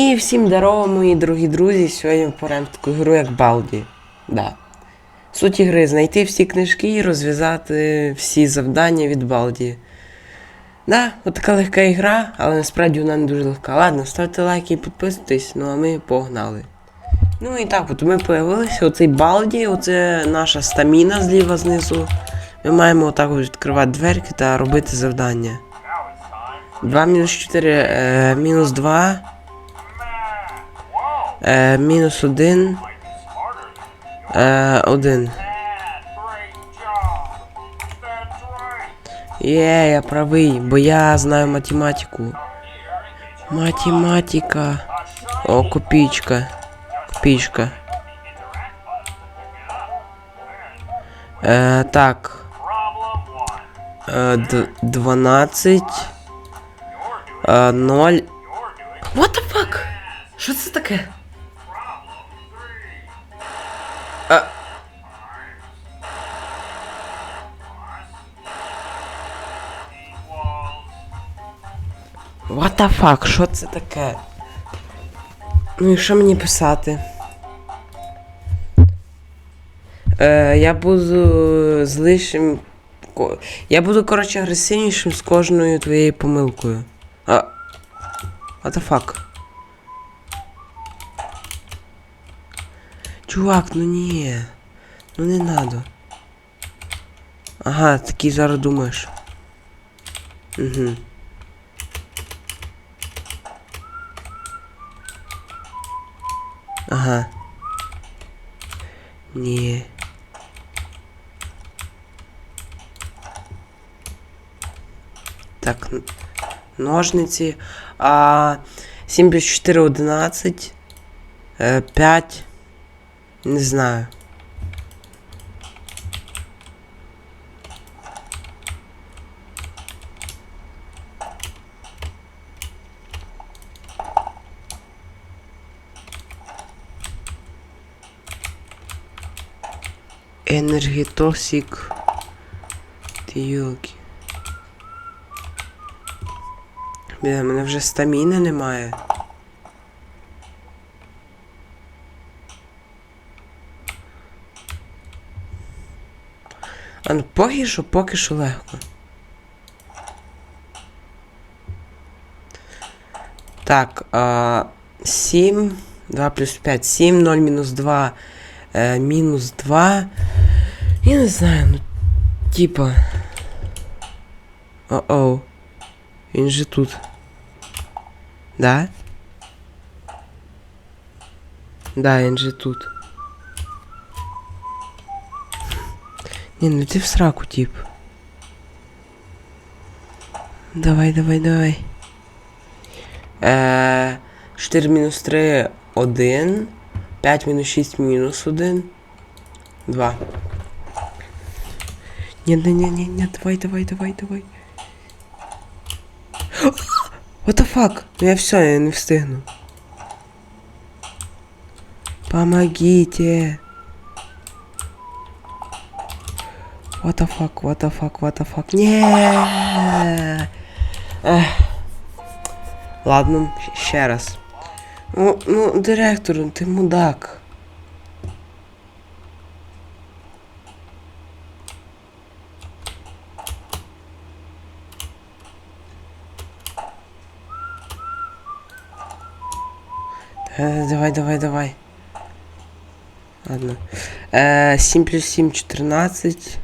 І всім здорово, мої дорогі друзі. Сьогодні ми пограємо в таку гру, як Балді. Да. Суть ігри знайти всі книжки і розв'язати всі завдання від Балді. Да, от така легка ігра, але насправді вона не дуже легка. Ладно, ставте лайки і підписуйтесь, ну а ми погнали. Ну і так, от ми появилися, оцей Балді, оце наша стаміна зліва знизу. Ми маємо отак відкривати дверки та робити завдання. 2 мінус 4, е, мінус 2. Е, мінус 1. Е, 1. Є, я правий, бо я знаю математику. Математика. О, копійка. Копійка. Е, так. Е, д- 12. Е, 0. What the fuck? Що це таке? The fuck? Що це таке? Ну і що мені писати? Е, я буду злишим. Я буду, коротше, агресивнішим з кожною твоєю помилкою. А. What the fuck? Чувак, ну ні. Ну не надо. Ага, такий зараз думаєш. Угу. Ага. Ні. Так, н- ножниці. А, 7 плюс 4 11. Е, 5. Не знаю. Енергетосік. Ти йолки. Бля, мене вже стаміни немає. А ну поки що, поки що легко. Так, а, 7, 2 плюс 5, 7, 0 мінус 2, е, мінус 2. Я не знаю, ну, типа. О-оу. Він же тут. Да? Да, він же тут. Ні, ну ти в сраку, тип. Давай, давай, давай. Е, 4 мінус 3 1. 5 мінус 6 мінус 1. 2. Ні, ні, ні, ні, ні, давай, давай, давай, давай. What the fuck? Ну я все, я не встигну. Помогите. What the fuck, what the fuck, what the fuck. Не. Ех. Ладно, щ- ще раз. Ну, ну, директор, ти мудак. Е, давай, давай, давай. Ладно. Е, 7 плюс 7 14.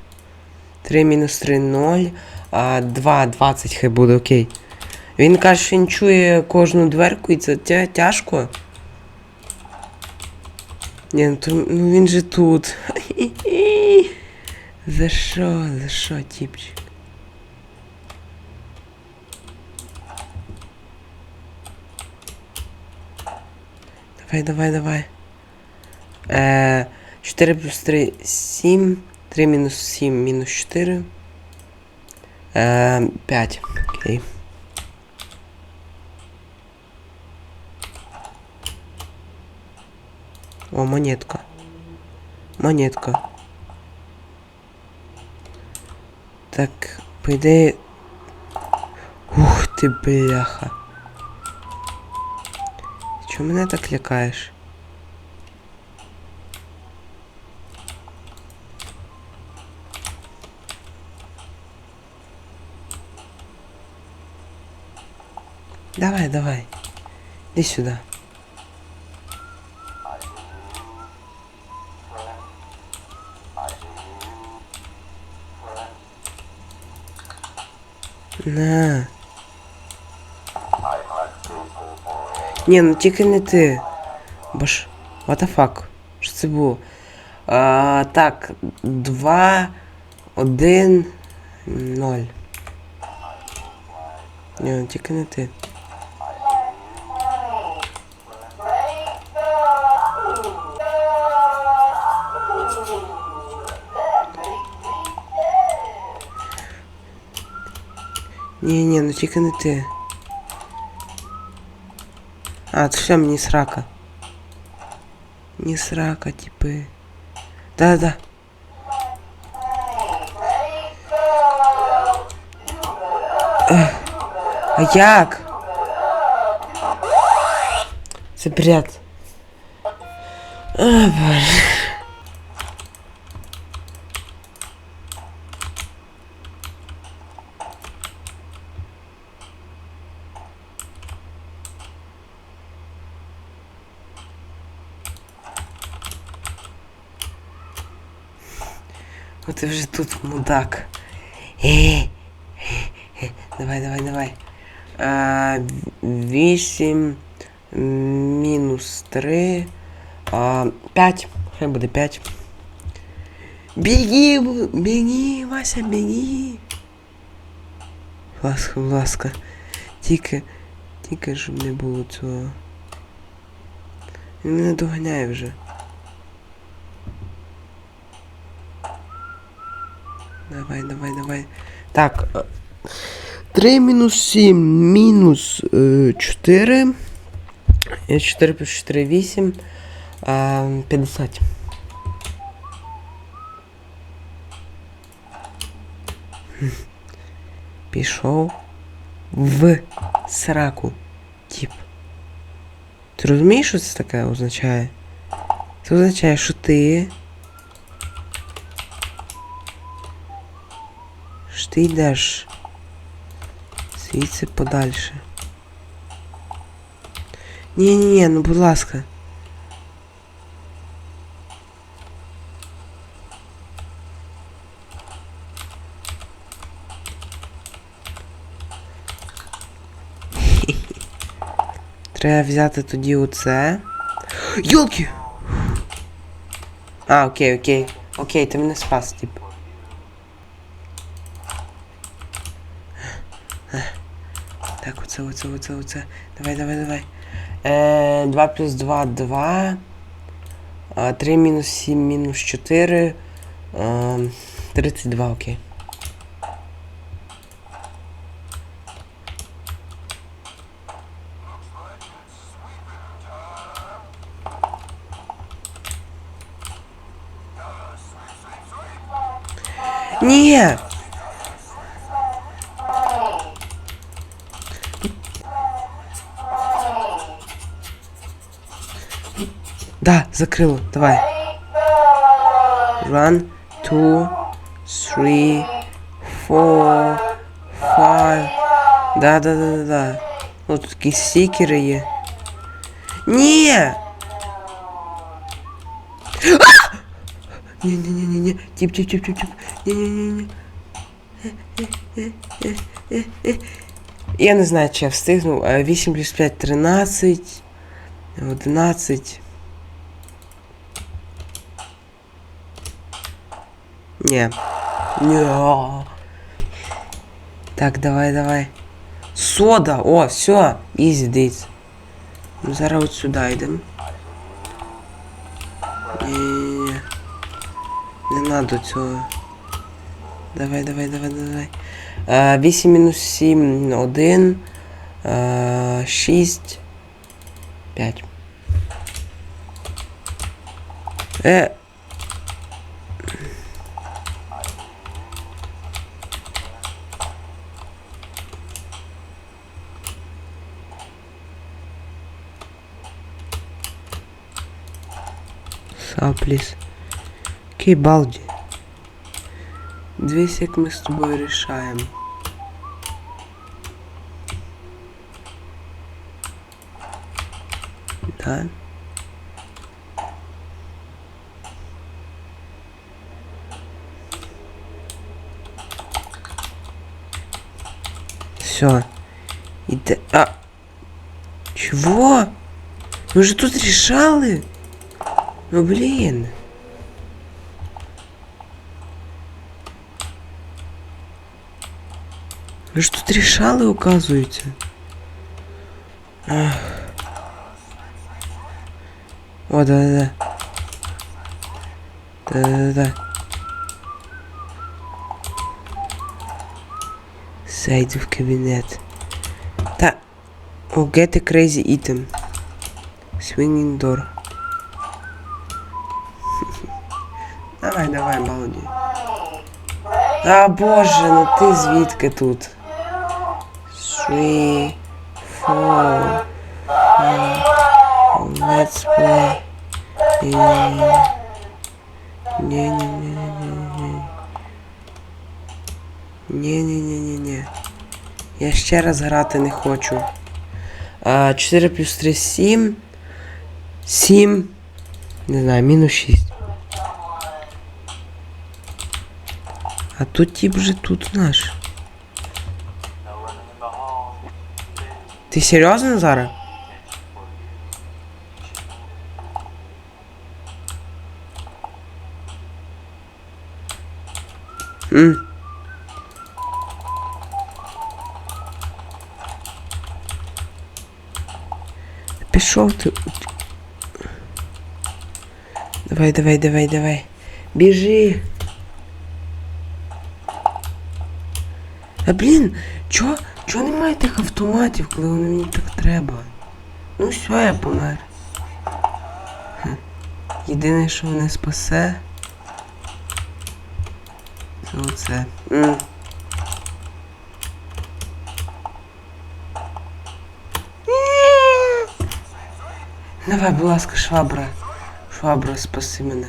3 мінус 3 0. А 2 20 хай буде, окей. Він каже, що він чує кожну дверку і це тя тяжко. Ні, ну, ну він же тут. За що? За що, тіпчик? Давай, давай, давай. Е, 4 плюс 3 7. 3 мінус 7 мінус 4. Е, 5. Окей. О, монетка. Монетка. Так, по ідеї. Ух ти, бляха. Чого мене так лякаєш? Давай, давай. Иди сюда. На. Ні, ну тільки не ти. Бо ж. What the fuck? Що це було? А, так, 2, 1, 0. Ні, ну тільки не ти. Ні, ні, ну тільки не ти. А, все, мені срака. Не срака, типи. Да-да-да. А як? Це бред. О, боже. Ти вже тут мудак. Е, е, е. Давай, давай, давай. А, мінус три. П'ять. Хай буде п'ять. Біги, біги, Вася, біги. Ласка, ласка. Тільки, тільки щоб не було цього. Мене доганяє вже. Давай, давай, давай. Так. 3 мінус 7 мінус е, 4. 4 плюс 4 8. е, 50. Пішов в сраку. Тип. Ти розумієш, що це таке означає? Це означає, що ти. Що ти йдеш звідси подальше. Ні, ні, ні, ну будь ласка. Треба взяти тоді оце. Йолки! А, окей, окей. Окей, ти мене спас, типу. Так, оце, оце, оце, оце. Давай, давай, давай. Е, 2 плюс 2, 2. А, 3 мінус 7 мінус 4. А, 32, окей. Ні! Да, закрыло, давай. One, two, three, four, five. Да, да, да, да, да. Ну тут такі стікери є. Ні! А! Ні, ні, ні, ні, ні. Тіп, тіп, тіп, тіп, тіп. Ні, ні, ні, ні. Я не знаю, чи я встигну. Е, 8 плюс 5 13. 11. Ні. Ні. Так, давай, давай. Сода! О, все, дивіться. Ну, зараз от сюди йдемо. Ні. Не надо цього. Давай, давай, давай, давай. А, 8 мінус 7, 1. 6. 5. Е. Stop, please. Окей, Балді. Дивись, як ми з тобою рішаємо. Да. Все. Иде... А... Чего? Мы же тут решали. Ну блин. Ви ж тут рішали, оказується. Ах. О, да-да-да. Да-да-да. Зайду в кабінет. Та. О, get a crazy item. Swinging door. Давай, давай, балді. А боже, ну ти звідки тут? Three, four, five, let's play. Ні-ні-ні-ні-ні. Ні-ні-ні-ні-ні. Я ще раз грати не хочу. А, 4 плюс 3 7. 7. Не знаю, мінус 6. А тут тип вже тут наш. Ти серйозно зараз? М. Пішов ти. Давай, давай, давай, давай. Біжи. А блін, чо, чо немає тих автоматів, коли вони мені так треба? Ну все, я помер. Хм. Єдине, що мене спасе. Це оце. М. Давай, будь ласка, швабра. Швабра, спаси мене.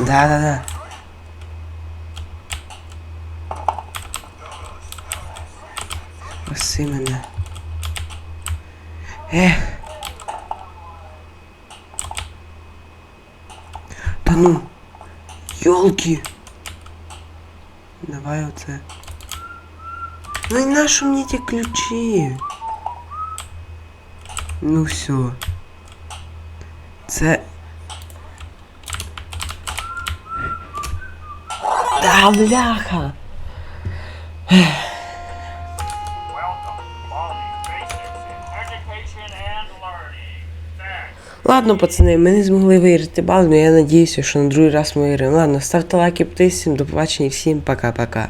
Да, да, да. Спаси мене. Ех. Та ну. Йолки. Давай оце. Ну і нащо мені ті ключі? Ну все. Це. Learning. бляха. Ладно, пацани, ми не змогли виграти бал, але я надіюся, що на другий раз ми виграємо. Ладно, ставте лайки, підписуйтесь, до побачення, всім пока-пока.